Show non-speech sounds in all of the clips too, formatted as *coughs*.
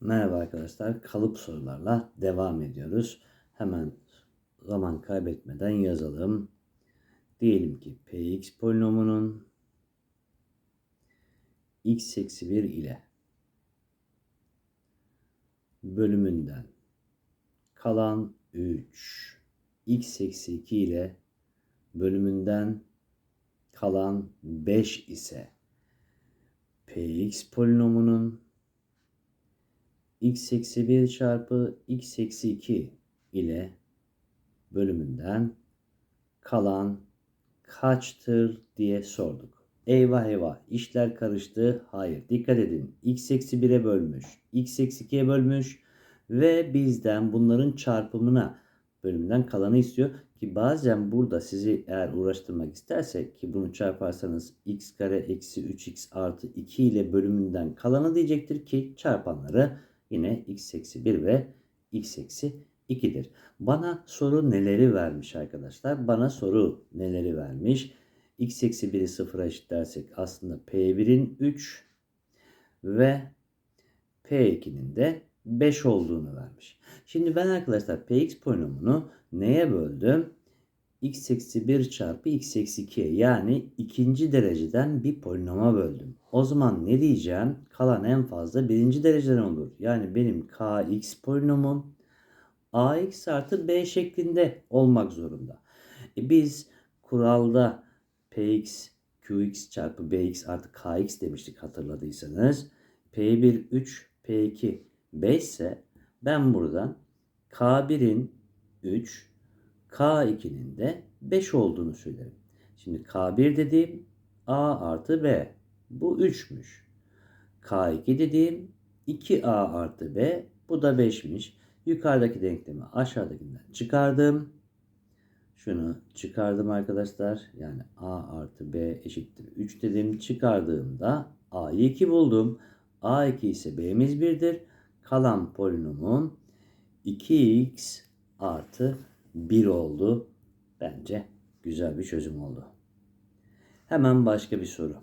Merhaba arkadaşlar. Kalıp sorularla devam ediyoruz. Hemen zaman kaybetmeden yazalım. Diyelim ki px polinomunun x eksi 1 ile bölümünden kalan 3 x eksi 2 ile bölümünden kalan 5 ise px polinomunun x eksi 1 çarpı x eksi 2 ile bölümünden kalan kaçtır diye sorduk. Eyvah eyvah işler karıştı. Hayır dikkat edin. x eksi 1'e bölmüş. x eksi 2'ye bölmüş. Ve bizden bunların çarpımına bölümünden kalanı istiyor. Ki bazen burada sizi eğer uğraştırmak isterse ki bunu çarparsanız x kare eksi 3x artı 2 ile bölümünden kalanı diyecektir ki çarpanları yine x eksi 1 ve x eksi 2'dir. Bana soru neleri vermiş arkadaşlar? Bana soru neleri vermiş? x eksi 1'i sıfıra eşitlersek aslında p1'in 3 ve p2'nin de 5 olduğunu vermiş. Şimdi ben arkadaşlar px polinomunu neye böldüm? X eksi 1 çarpı x eksi 2'ye yani ikinci dereceden bir polinoma böldüm. O zaman ne diyeceğim? Kalan en fazla birinci dereceden olur. Yani benim kx polinomum ax artı b şeklinde olmak zorunda. E biz kuralda px qx çarpı bx artı kx demiştik hatırladıysanız. p1 3 p2 5 ise ben buradan k1'in 3 K2'nin de 5 olduğunu söylerim. Şimdi K1 dediğim A artı B. Bu 3'müş. K2 dediğim 2A artı B. Bu da 5'miş. Yukarıdaki denklemi aşağıdakinden çıkardım. Şunu çıkardım arkadaşlar. Yani A artı B eşittir 3 dedim. Çıkardığımda A'yı 2 buldum. A2 ise B'miz 1'dir. Kalan polinomum 2x artı 1 oldu. Bence güzel bir çözüm oldu. Hemen başka bir soru.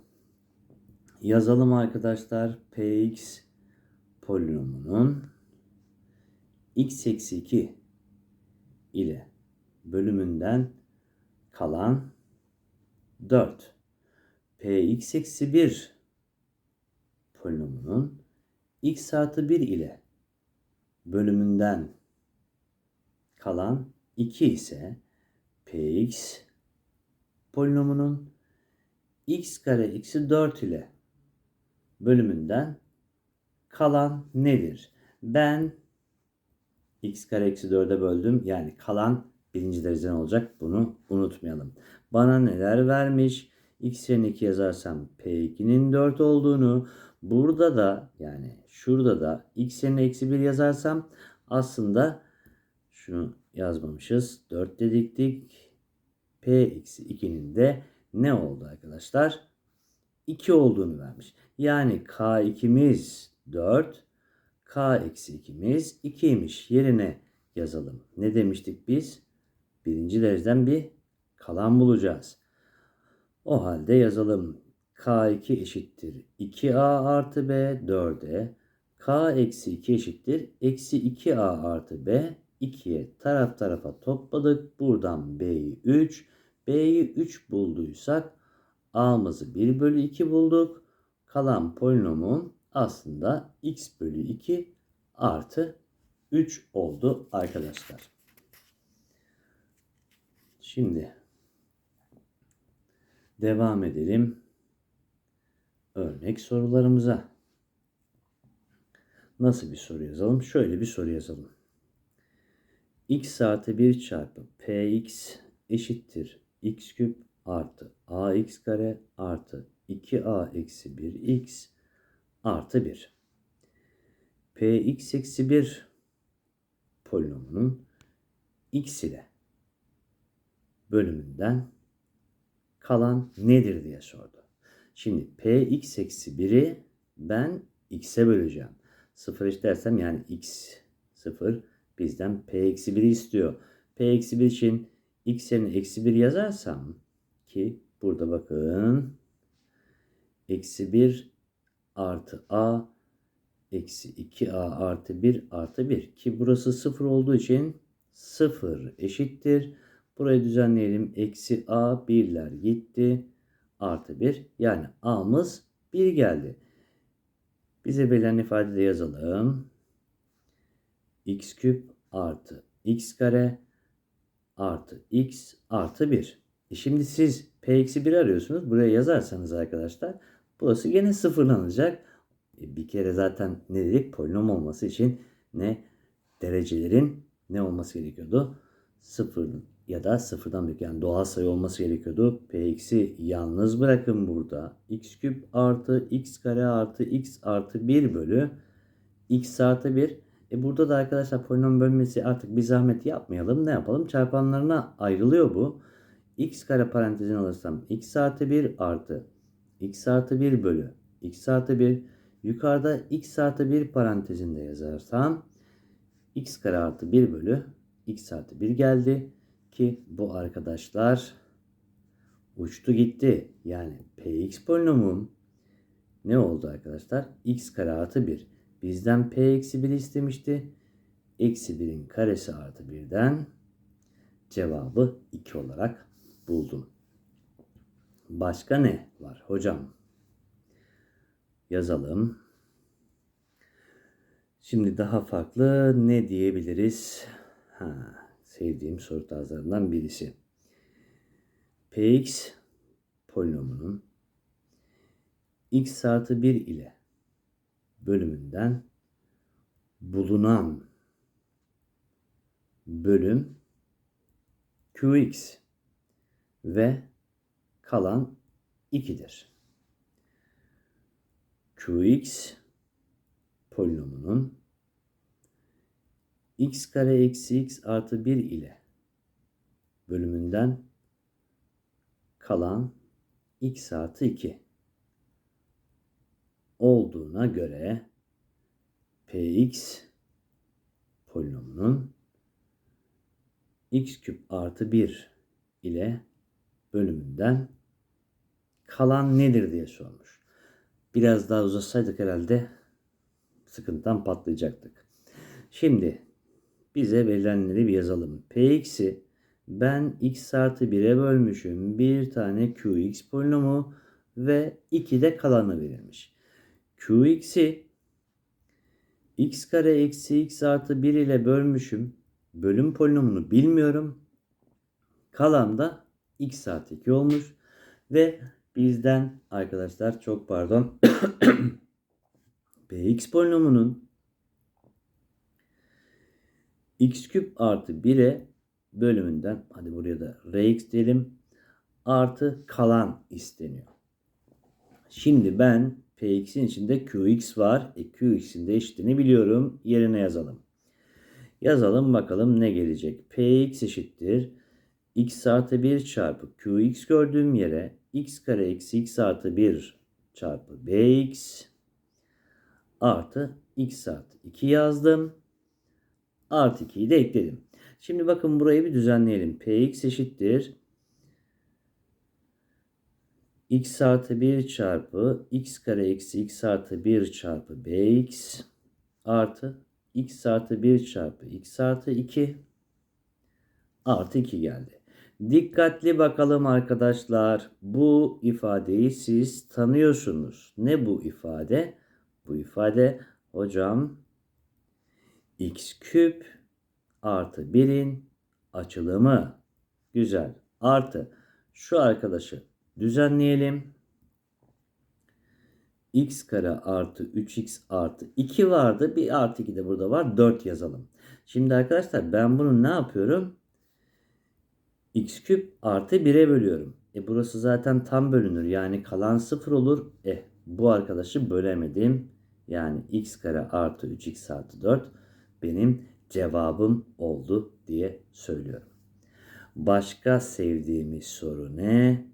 Yazalım arkadaşlar. Px polinomunun x eksi 2 ile bölümünden kalan 4. Px eksi 1 polinomunun x artı 1 ile bölümünden kalan 2 ise px polinomunun x kare eksi 4 ile bölümünden kalan nedir? Ben x kare eksi 4'e böldüm. Yani kalan birinci dereceden olacak. Bunu unutmayalım. Bana neler vermiş? x yerine 2 yazarsam p2'nin 4 olduğunu burada da yani şurada da x yerine eksi 1 yazarsam aslında şunu yazmamışız. 4 dediktik. P eksi 2'nin de ne oldu arkadaşlar? 2 olduğunu vermiş. Yani K2'miz 4. K eksi 2'miz 2'ymiş. Yerine yazalım. Ne demiştik biz? Birinci dereceden bir kalan bulacağız. O halde yazalım. K2 eşittir 2A artı B 4'e. K eksi 2 eşittir. Eksi 2A artı B 2'ye taraf tarafa topladık. Buradan B'yi 3. B'yi 3 bulduysak A'mızı 1 bölü 2 bulduk. Kalan polinomum aslında x bölü 2 artı 3 oldu arkadaşlar. Şimdi devam edelim örnek sorularımıza. Nasıl bir soru yazalım? Şöyle bir soru yazalım x artı 1 çarpı px eşittir x küp artı ax kare artı 2a eksi 1x artı 1. px eksi 1 polinomunun x ile bölümünden kalan nedir diye sordu. Şimdi px eksi 1'i ben x'e böleceğim. 0 dersem yani x 0 bizden p-1'i istiyor. p-1 için x yerine eksi 1 yazarsam ki burada bakın eksi 1 artı a eksi 2a artı 1 artı 1 ki burası 0 olduğu için 0 eşittir. Burayı düzenleyelim. Eksi a 1'ler gitti. Artı 1 yani a'mız 1 geldi. Bize verilen ifade de yazalım. X küp artı x kare artı x artı 1. E şimdi siz p eksi 1 arıyorsunuz. Buraya yazarsanız arkadaşlar burası gene sıfırlanacak. E bir kere zaten ne dedik? Polinom olması için ne derecelerin ne olması gerekiyordu? Sıfır ya da sıfırdan büyük yani doğal sayı olması gerekiyordu. Px'i yalnız bırakın burada. x küp artı x kare artı x artı 1 bölü x artı 1. E burada da arkadaşlar polinom bölmesi artık bir zahmet yapmayalım. Ne yapalım? Çarpanlarına ayrılıyor bu. x kare parantezini alırsam x artı 1 artı x artı 1 bölü x artı 1 yukarıda x artı 1 parantezinde yazarsam x kare artı 1 bölü x artı 1 geldi. Ki bu arkadaşlar uçtu gitti. Yani px polinomum ne oldu arkadaşlar? x kare artı 1. Bizden p eksi 1 istemişti. Eksi 1'in karesi artı 1'den cevabı 2 olarak buldum. Başka ne var hocam? Yazalım. Şimdi daha farklı ne diyebiliriz? Ha, sevdiğim soru tarzlarından birisi. Px polinomunun x artı 1 ile bölümünden bulunan bölüm qx ve kalan 2'dir. qx polinomunun x kare eksi x artı 1 ile bölümünden kalan x artı 2 olduğuna göre px polinomunun x küp artı 1 ile bölümünden kalan nedir diye sormuş. Biraz daha uzatsaydık herhalde sıkıntıdan patlayacaktık. Şimdi bize verilenleri bir yazalım. Px'i ben x artı 1'e bölmüşüm. Bir tane qx polinomu ve 2 de kalanı verilmiş. Qx'i x kare eksi x artı 1 ile bölmüşüm. Bölüm polinomunu bilmiyorum. Kalan da x artı 2 olmuş. Ve bizden arkadaşlar çok pardon *coughs* px polinomunun x küp artı 1'e bölümünden hadi buraya da rx diyelim artı kalan isteniyor. Şimdi ben px'in içinde qx var. E, qx'in de eşitini biliyorum. Yerine yazalım. Yazalım bakalım ne gelecek. px eşittir. x artı 1 çarpı qx gördüğüm yere x kare eksi x artı 1 çarpı bx artı x artı 2 yazdım. Artı 2'yi de ekledim. Şimdi bakın burayı bir düzenleyelim. px eşittir. X artı 1 çarpı x kare eksi x artı 1 çarpı bx artı x artı 1 çarpı x artı 2 artı 2 geldi. Dikkatli bakalım arkadaşlar. Bu ifadeyi siz tanıyorsunuz. Ne bu ifade? Bu ifade hocam x küp artı 1'in açılımı. Güzel. Artı şu arkadaşı düzenleyelim. x kare artı 3x artı 2 vardı. Bir artı 2 de burada var. 4 yazalım. Şimdi arkadaşlar ben bunu ne yapıyorum? x küp artı 1'e bölüyorum. E burası zaten tam bölünür. Yani kalan 0 olur. Eh bu arkadaşı bölemedim. Yani x kare artı 3x artı 4 benim cevabım oldu diye söylüyorum. Başka sevdiğimiz soru ne?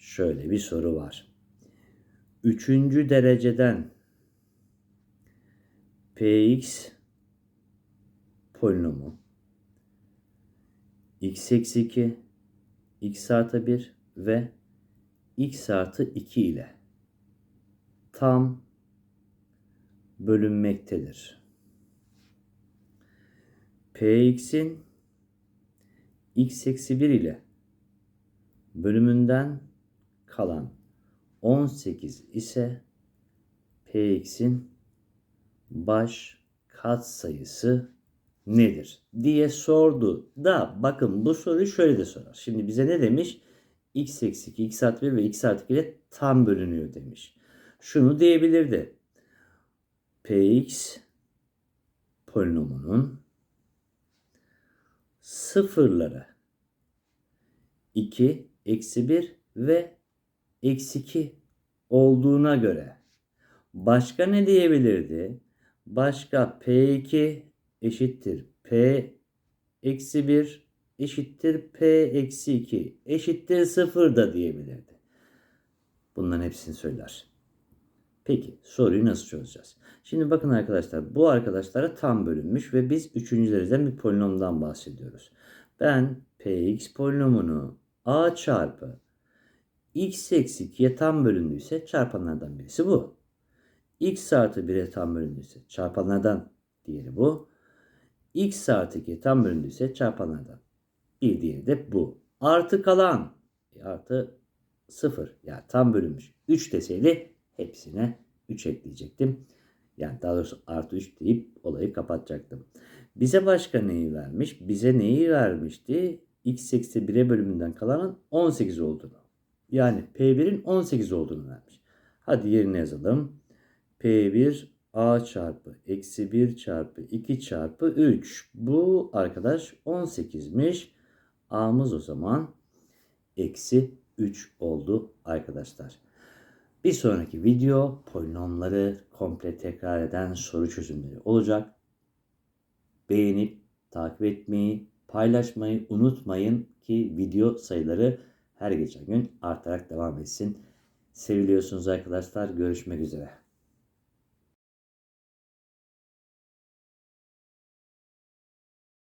Şöyle bir soru var. Üçüncü dereceden px polinomu x eksi 2, x artı 1 ve x artı 2 ile tam bölünmektedir. Px'in x eksi 1 ile bölümünden kalan 18 ise Px'in baş katsayısı nedir diye sordu. Da bakın bu soruyu şöyle de sorar. Şimdi bize ne demiş? x eksi 2, x artı 1 ve x artı 2 ile tam bölünüyor demiş. Şunu diyebilirdi. Px polinomunun sıfırları 2, eksi 1 ve eksi 2 olduğuna göre başka ne diyebilirdi? Başka P2 eşittir P eksi 1 eşittir P eksi 2 eşittir 0 da diyebilirdi. Bunların hepsini söyler. Peki soruyu nasıl çözeceğiz? Şimdi bakın arkadaşlar bu arkadaşlara tam bölünmüş ve biz üçüncü dereceden bir polinomdan bahsediyoruz. Ben px polinomunu a çarpı x eksi 2'ye tam bölündüyse çarpanlardan birisi bu. x artı 1'e tam bölündüyse çarpanlardan diğeri bu. x artı 2'ye tam bölündüyse çarpanlardan bir diğeri de bu. Artı kalan artı 0 yani tam bölünmüş 3 deseydi hepsine 3 ekleyecektim. Yani daha doğrusu artı 3 deyip olayı kapatacaktım. Bize başka neyi vermiş? Bize neyi vermişti? x eksi 1'e bölümünden kalanın 18 olduğunu. Yani P1'in 18 olduğunu vermiş. Hadi yerine yazalım. P1 A çarpı eksi 1 çarpı 2 çarpı 3. Bu arkadaş 18'miş. A'mız o zaman eksi 3 oldu arkadaşlar. Bir sonraki video polinomları komple tekrar eden soru çözümleri olacak. Beğenip takip etmeyi, paylaşmayı unutmayın ki video sayıları her geçen gün artarak devam etsin. Seviliyorsunuz arkadaşlar. Görüşmek üzere.